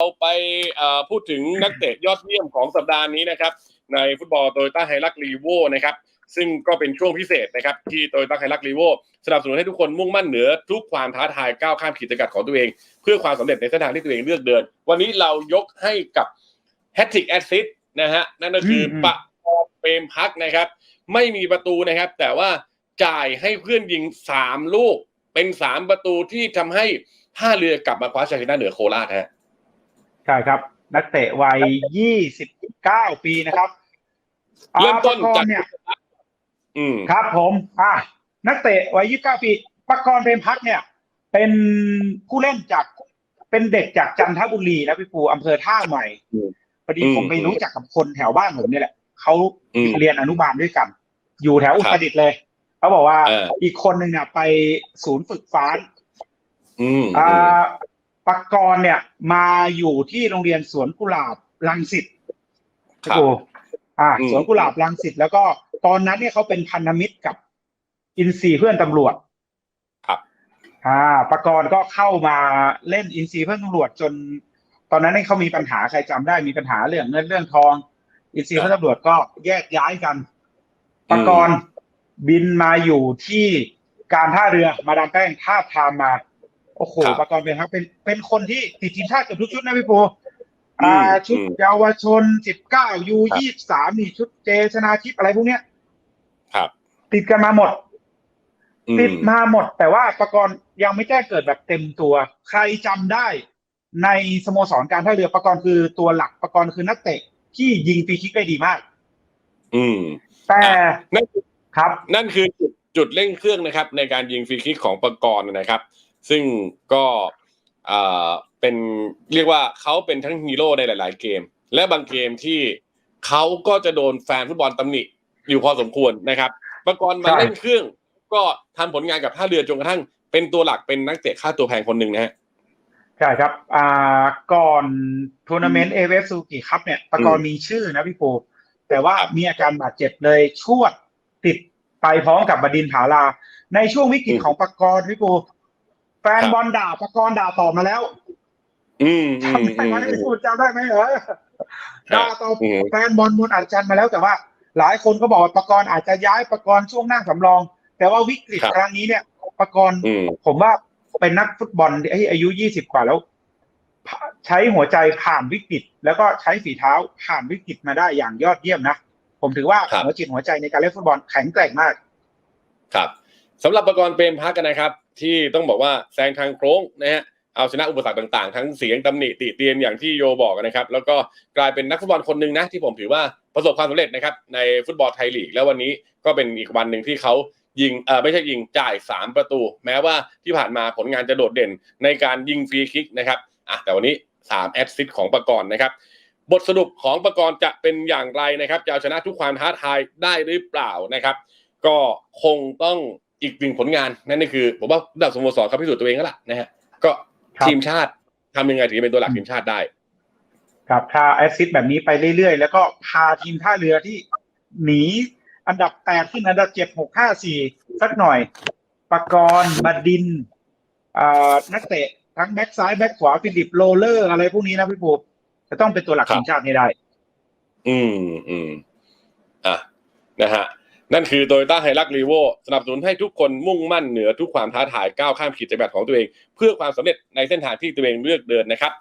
เราไปพูดถึงนักเตะยอดเยี่ยมของสัปดาห์นี้นะครับ ในฟุตบอลโตโยต้าไฮรักรีโวนะครับ ซึ่งก็เป็นช่วงพิเศษนะครับ ที่โตโยต้าไฮรักรีโวสนับสนุนให้ทุกคนมุ่งมั่นเหนือทุกความท้าทายก้าวข้ามขีดจำกัดของตัวเอง เพื่อความสำเร็จในเส้นทางที่ตัวเองเลือกเดิน วันนี้เรายกให้กับแฮตติกแอสซิสนะฮะนั่นก็คือปะกรณ์เปมพักนะครับ ไม่มีประตูนะครับ แต่ว่าจ่ายให้เพื่อนยิงสามลูกเป็นสามประตูที่ทำให้ท่าเรือกลับมาคว้าชัยชนะเหนือโคราชฮะ ใช่ครับ นักเตะวัย29ปีนะครับเริ่มต้นอ่าปจากกรณ์เนี่ยอืมครับผมอ่านักเตะวัย29ปีปกรณ์เพมพักเนี่ย เป็นผู้เล่นจากเป็นเด็กจากจันทบุรีนะพี่ปูอำเภอท่าใหม่อืมพอดีอืมผมไปรู้จักกับคนแถวบ้านผมเนี่ยแหละเขาอืมเรียนอนุบาลด้วยกัน อยู่แถวอุครัตบรดิตถ์เลยเขาบอกว่าเอออีกคนหนึ่งเนี่ยไปศูนย์ฝึกฟ้านอืมอ่า ปกรณ์เนี่ยมาอยู่ที่โรงเรียนสวนกุหลาบรังสิตครับโอ้อ่าอืมสวนกุหลาบรังสิตแล้วก็ตอนนั้นเนี่ยเขาเป็นพันธมิตรกับอินซีเพื่อนตำรวจ ครับ อ่าปกรณ์ก็เข้ามาเล่นอินซีเพื่อนตำรวจจน ตอนนั้นเนี่ยเขามีปัญหาใครจำได้มีปัญหาเรื่องเงินเรื่องทอง อินซีเพื่อนตำรวจก็แยกย้ายกันปกรณ์บินมาอยู่ที่การท่าเรือมาดามแป้งท่าบทามมา โอ้โหครับปกรณ์เป็นครับเป็นเป็นคนที่ติดทีมชาติเกือบทุกชุดนะพี่ปูอืมอ่าชุดอืมเยาวชนสิบเก้ายูครับยี่สามนี่ชุดเจชนาทิพย์อะไรพวกเนี้ยครับติดกันมาหมดอืมติดมาหมด แต่ว่าปกรณ์ยังไม่แจ้งเกิดแบบเต็มตัว ใครจำได้ ในสโมสรการท่าเรือปกรณ์คือตัวหลักปกรณ์คือนักเตะที่ยิงฟรีคิกได้ดีมาก อืม แต่อะนั่นครับ นั่นคือจุดจุดเร่งเครื่องนะครับ ในการยิงฟรีคิกของปกรณ์นะครับ ซึ่งก็เอ่อเป็นเรียกว่าเขาเป็นทั้งฮีโร่ในหลาย ๆ เกม และบางเกมที่เขาก็จะโดนแฟนฟุตบอลตำหนิอยู่พอสมควรนะครับปกรณ์มาใช่เล่นเครื่อง ก็ทำผลงานกับท่าเรือจนกระทั่ง เป็นตัวหลักเป็นนักเตะค่าตัวแพงคนหนึ่งนะฮะใช่ครับอ่าก่อนทัวร์นาเมนต์เอเวฟซูกิครับเนี่ยปกรณ์มีชื่อนะพี่ปูแต่ว่าครับมีอาการบาดเจ็บเลยชวดติดไปพร้อมกับบดินผาลา ในช่วงวิกฤตอืมของปกรณ์พี่ปู แฟนครับบอลด่าปกรณ์ด่าตอบมาแล้ว อืมอืมจำได้อืมไหมพี่ปูจำได้ไหมเออด่าตอบอืมแฟนบอลบนอัดจันมาแล้วแต่ว่า หลายคนก็บอกว่าปกรณ์อาจจะย้ายปกรณ์ช่วงหน้าสำรอง แต่ว่าวิกฤตครับครั้งนี้เนี่ยปกรณ์อืมผมว่าเป็นนักฟุตบอลที่อายุยี่สิบกว่าแล้ว ใช้หัวใจผ่านวิกฤต แล้วก็ใช้ฝีเท้าผ่านวิกฤตมาได้อย่างยอดเยี่ยมนะผมถือว่าครับหัวจิตหัวใจในการเล่นฟุตบอลแข็งแกร่งมาก ครับสำหรับประกรณ์เปรมพักกันนะครับ ที่ต้องบอกว่าแซงทางโค้งนะฮะเอาชนะอุปสรรคต่างๆ ทั้งเสียงตำหนิติเตียนอย่างที่โยบอกนะครับ แล้วก็กลายเป็นนักฟุตบอลคนหนึ่งนะที่ผมถือว่าประสบความสำเร็จนะครับในฟุตบอลไทยลีก แล้ววันนี้ก็เป็นอีกวันหนึ่งที่เขายิงเออไม่ใช่ยิงจ่าย 3 ประตู แม้ว่าที่ผ่านมาผลงานจะโดดเด่นในการยิงฟรีคิกนะครับอะแต่วันนี้ 3 แอดซิสของประกรณ์นะครับ บทสรุปของประกรณ์จะเป็นอย่างไรนะครับจะเอาชนะทุกความท้าทายได้หรือเปล่านะครับ ก็คงต้อง อีกหนึ่งผลงานนั่นก็คือผมว่าระดับสโมสรเขาพิสูจน์ตัวเองแล้วล่ะนะฮะก็ครับทีมชาติทำยังไงถึงจะเป็นตัวหลักทีมชาติได้ครับถ้าแอสซิสต์แบบนี้ไปเรื่อยๆ แล้วก็พาทีมท่าเรือที่หนีอันดับแปดขึ้นอันดับเจ็ดหกห้าสี่สักหน่อยปกรณ์บดินทร์อ่านักเตะทั้งแบ็กซ้ายแบ็กขวาฟิลิปโรเลอร์อะไรพวกนี้นะพี่ปูจะต้องเป็นตัวหลักครับทีมชาติให้ได้ อืมอืมอะนะฮะ นั่นคือโตโยต้าไฮรักรีโวสนับสนุนให้ทุกคนมุ่งมั่นเหนือทุกความท้าทายก้าวข้ามขีดจำกัดของตัวเอง เพื่อความสำเร็จในเส้นทางที่ตัวเองเลือกเดินนะครับ